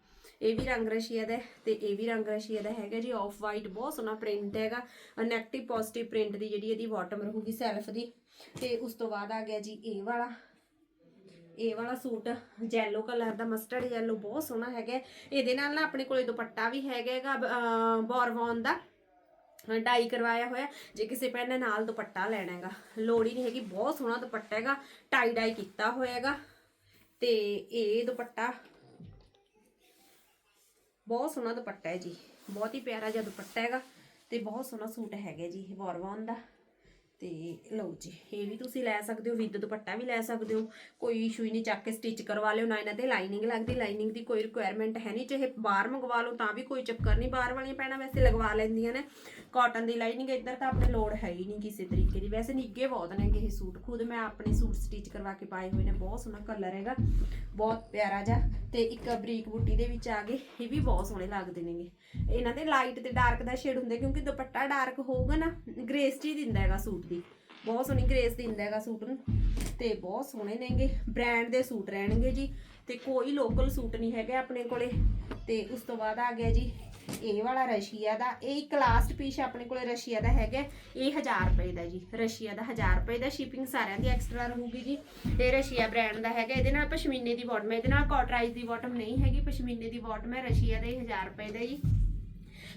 ਇਹ ਵੀ ਰੰਗ ਰਸ਼ੀਆ ਦਾ ਹੈ ਤੇ ਇਹ ਵੀ ਰੰਗ ਰਸ਼ੀਆ ਦਾ ਹੈਗਾ ਜੀ। ਆਫ ਵਾਈਟ ਬਹੁਤ ਸੋਹਣਾ ਪ੍ਰਿੰਟ ਹੈਗਾ। ਨੈਗੇਟਿਵ ਪੋਜ਼ਿਟਿਵ ਪ੍ਰਿੰਟ ਦੀ ਜਿਹੜੀ ਇਹਦੀ ਬਾਟਮ ਰਹੂਗੀ ਸੈਲਫ ਦੀ। ਤੇ ਉਸ ਤੋਂ ਬਾਅਦ ਆ ਗਿਆ ਜੀ ਇਹ ਵਾਲਾ। ਇਹ ਵਾਲਾ ਸੂਟ ਜੈਲੋ ਕਲਰ ਦਾ ਮਸਟਰਡ ਜੈਲੋ ਬਹੁਤ ਸੋਹਣਾ ਹੈਗਾ। ਇਹਦੇ ਨਾਲ ਨਾ ਆਪਣੇ ਕੋਲੇ ਦੁਪੱਟਾ ਵੀ ਹੈਗਾ ਹੈਗਾ ਬੋਰਵੌਨ ਦਾ। ਡਾਈ ਕਰਵਾਇਆ ਹੋਇਆ। ਜੇ ਕਿਸੇ ਭੈਣ ਨੇ ਨਾਲ ਦੁਪੱਟਾ ਲੈਣਾ ਹੈਗਾ, ਲੋੜ ਨਹੀਂ ਹੈਗੀ, ਬਹੁਤ ਸੋਹਣਾ ਦੁਪੱਟਾ ਹੈਗਾ ਟਾਈ ਡਾਈ ਕੀਤਾ ਹੋਇਆ ਹੈਗਾ। ਤੇ ਇਹ ਦੁਪੱਟਾ ਬਹੁਤ ਸੋਹਣਾ ਦੁਪੱਟਾ ਹੈ ਜੀ। ਬਹੁਤ ਹੀ ਪਿਆਰਾ ਜਿਹਾ ਦੁਪੱਟਾ ਹੈਗਾ ਤੇ ਬਹੁਤ ਸੋਹਣਾ ਸੂਟ ਹੈਗਾ ਜੀ ਇਹ ਵਰਵਨ ਦਾ। ਤੇ ਲਓ ਜੀ, ਇਹ ਵੀ ਤੁਸੀਂ ਲੈ ਸਕਦੇ ਹੋ ਵਿਦ ਦੁਪੱਟਾ ਵੀ ਲੈ ਸਕਦੇ ਹੋ। ਕੋਈ ਇਸ਼ੂ ਹੀ ਨਹੀਂ, ਚੱਕ ਕੇ ਸਟਿਚ ਕਰਵਾ ਲਿਓ, ਨਾ ਇਹਨਾਂ ਤੇ ਲਾਈਨਿੰਗ ਲੱਗਦੀ ਲਾਈਨਿੰਗ ਦੀ ਕੋਈ ਰਿਕੁਆਇਰਮੈਂਟ ਹੈ ਨਹੀਂ, ਚਾਹੇ ਬਾਹਰ ਮੰਗਵਾ ਲਓ ਤਾਂ ਵੀ ਕੋਈ ਚੱਕਰ ਨਹੀਂ, ਬਾਹਰ ਵਾਲੀਆਂ ਪੈਣਾ ਵੈਸੇ ਲਗਵਾ ਲੈਂਦੀਆਂ ਨੇ। ਕਾਟਨ ਦੀ ਲਾਈਨਿੰਗ ਇੱਧਰ ਤਾਂ ਆਪਣੇ ਲੋੜ ਹੈ ਹੀ ਨਹੀਂ ਕਿਸੇ ਤਰੀਕੇ ਦੀ। ਵੈਸੇ ਨਿੱਗੇ ਬਹੁਤ ਨੇਗੇ ਇਹ ਸੂਟ, ਖੁਦ ਮੈਂ ਆਪਣੇ ਸੂਟ ਸਟਿਚ ਕਰਵਾ ਕੇ ਪਾਏ ਹੋਏ ਨੇ, ਬਹੁਤ ਸੋਹਣਾ ਕਲਰ ਹੈਗਾ, ਬਹੁਤ ਪਿਆਰਾ ਜਿਹਾ। ਤੇ ਇੱਕ ਬਰੀਕ ਬੂਟੀ ਦੇ ਵਿੱਚ ਆ ਗਏ, ਇਹ ਵੀ ਬਹੁਤ ਸੋਹਣੇ ਲੱਗਦੇ ਨੇਗੇ। ਇਹਨਾਂ ਦੇ ਲਾਈਟ ਤੇ ਡਾਰਕ ਦਾ ਸ਼ੇਡ ਹੁੰਦਾ, ਕਿਉਂਕਿ ਦੁਪੱਟਾ ਡਾਰਕ ਹੋਊਗਾ ਨਾ ਗ੍ਰੇਸ ਜੀ ਦਿੰਦਾ ਹੈਗਾ ਸੂਟ। ਦੀ। ਬਹੁਤ ਸੋਹਣੀ ਗ੍ਰੇਸ ਦਿੰਦਾ ਹੈਗਾ ਸੂਟ ਨੂੰ। ਤੇ ਬਹੁਤ ਸੋਹਣੇ ਨੇਗੇ। ਬ੍ਰਾਂਡ ਦੇ ਸੂਟ ਰਹਿਣਗੇ ਜੀ। ਤੇ ਕੋਈ ਲੋਕਲ ਸੂਟ ਨਹੀਂ ਹੈਗਾ ਆਪਣੇ ਕੋਲੇ। ਤੇ ਉਸ ਤੋਂ ਬਾਅਦ ਆ ਗਿਆ ਜੀ, ਇਹ ਵਾਲਾ ਰਸ਼ੀਆ ਦਾ। ਇਹ ਇੱਕ ਲਾਸਟ ਪੀਸ ਆਪਣੇ ਕੋਲੇ ਰਸ਼ੀਆ ਦਾ ਹੈਗਾ। ਇਹ 1000 ਰੁਪਏ ਦਾ ਜੀ। ਰਸ਼ੀਆ ਦਾ 1000 ਰੁਪਏ ਦਾ ਸ਼ਿਪਿੰਗ ਸਾਰਿਆਂ ਦੀ ਐਕਸਟਰਾ ਰਹੂਗੀ ਜੀ। ਤੇ ਰਸ਼ੀਆ ਬ੍ਰਾਂਡ ਦਾ ਹੈਗਾ। ਇਹਦੇ ਨਾਲ ਪਸ਼ਮੀਨੇ ਦੀ ਬਾਟਮ ਹੈ ਇਹਦੇ ਨਾਲ ਕਾਟਰਾਈਜ਼ ਦੀ ਬਾਟਮ ਨਹੀਂ ਹੈਗੀ। ਪਸ਼ਮੀਨੇ ਦੀ ਬਾਟਮ ਹੈ ਰਸ਼ੀਆ ਦਾ ਇਹ 1000 ਰੁਪਏ ਦਾ ਜੀ।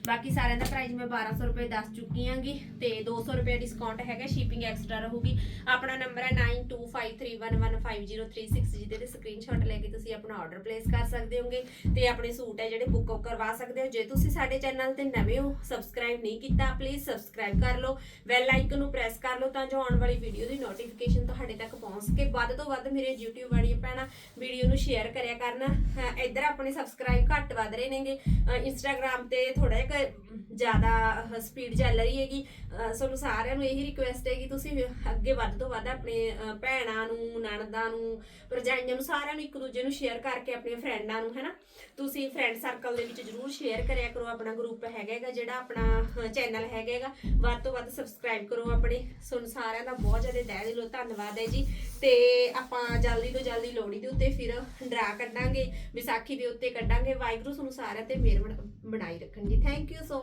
ਬਾਕੀ ਸਾਰਿਆਂ ਦਾ ਪ੍ਰਾਈਸ ਮੈਂ 1200 ਰੁਪਏ ਦੱਸ ਚੁੱਕੀ ਆਂਗੀ ਤੇ 200 ਰੁਪਏ ਡਿਸਕਾਊਂਟ ਹੈਗਾ ਸ਼ਿਪਿੰਗ ਐਕਸਟਰਾ ਰਹੂਗੀ। ਆਪਣਾ ਨੰਬਰ ਹੈ 9253115036 ਜਿਹਦੇ ਤੇ ਸਕਰੀਨਸ਼ਾਟ ਲੈ ਕੇ ਤੁਸੀਂ ਆਪਣਾ ਆਰਡਰ ਪਲੇਸ ਕਰ ਸਕਦੇ ਹੋਗੇ ਤੇ ਆਪਣੇ ਸੂਟ ਹੈ ਜਿਹੜੇ ਬੁੱਕ ਕਰਵਾ ਸਕਦੇ ਹੋ। ਜੇ ਤੁਸੀਂ ਸਾਡੇ ਚੈਨਲ ਤੇ ਨਵੇਂ ਹੋ ਸਬਸਕ੍ਰਾਈਬ ਨਹੀਂ ਕੀਤਾ ਪਲੀਜ਼ ਸਬਸਕ੍ਰਾਈਬ ਕਰ ਲਓ। ਬੈਲ ਆਈਕਨ ਨੂੰ ਪ੍ਰੈਸ ਕਰ ਲਓ ਤਾਂ ਜੋ ਆਉਣ ਵਾਲੀ ਵੀਡੀਓ ਦੀ ਨੋਟੀਫਿਕੇਸ਼ਨ ਤੁਹਾਡੇ ਤੱਕ ਪਹੁੰਚ ਸਕੇ। ਵੱਧ ਤੋਂ ਵੱਧ ਮੇਰੇ YouTube ਵਾਲੀਆਂ ਭੈਣਾਂ ਵੀਡੀਓ ਨੂੰ ਸ਼ੇਅਰ ਕਰਿਆ ਕਰਨ। ਇੱਧਰ ਆਪਣੇ ਸਬਸਕ੍ਰਾਈਬ ਘੱਟ ਵੱਧ ਰਹੇ ਨੇਗੇ। ਇੰਸਟਾਗ੍ਰam ਤੇ ਥੋੜਾ ਜਿਹਾ ਜ਼ਿਆਦਾ ਸਪੀਡ ਚੱਲ ਰਹੀ ਹੈਗੀ। ਸਾਨੂੰ ਸਾਰਿਆਂ ਨੂੰ ਇਹੀ ਰਿਕੁਐਸਟ ਹੈ ਕਿ ਤੁਸੀਂ ਅੱਗੇ ਵੱਧ ਤੋਂ ਵੱਧ ਆਪਣੇ ਭੈਣਾਂ ਨੂੰ, ਨਣਦਾਂ ਨੂੰ, ਭਰਜਾਈਆਂ ਨੂੰ, ਸਾਰਿਆਂ ਨੂੰ ਇੱਕ ਦੂਜੇ ਨੂੰ ਸ਼ੇਅਰ ਕਰਕੇ ਆਪਣੇ ਫਰੈਂਡਾਂ ਨੂੰ, ਹੈਨਾ? ਤੁਸੀਂ ਫਰੈਂਡ ਸਰਕਲ ਦੇ ਵਿੱਚ ਜਰੂਰ ਸ਼ੇਅਰ ਕਰਿਆ ਕਰੋ, ਆਪਣਾ ਗਰੁੱਪ ਹੈਗਾ ਹੈਗਾ, ਜਿਹੜਾ ਆਪਣਾ ਚੈਨਲ ਹੈਗਾ ਹੈਗਾ। ਵੱਧ ਤੋਂ ਵੱਧ ਸਬਸਕ੍ਰਾਈਬ ਕਰੋ ਆਪਣੇ। ਸਾਨੂੰ ਸਾਰਿਆਂ ਦਾ ਬਹੁਤ ਜ਼ਿਆਦਾ ਤਹਿ ਦਿਲੋਂ ਧੰਨਵਾਦ ਹੈ ਜੀ। ਤੇ ਆਪਾਂ ਜਲਦੀ ਤੋਂ ਜਲਦੀ ਲੋਹੜੀ ਦੇ ਉੱਤੇ ਫਿਰ ਡਰਾ ਕੱਢਾਂਗੇ, ਵਿਸਾਖੀ ਦੇ ਉੱਤੇ ਕੱਢਾਂਗੇ। ਵਾਹਿਗੁਰੂ ਤੁਹਾਨੂੰ ਸਾਰਿਆਂ ਤੇ ਮਿਹਰ ਬਣ- ਬਣਾਈ ਰੱਖਣ ਜੀ ਥੈਂਕ ਯੂ ਸੋ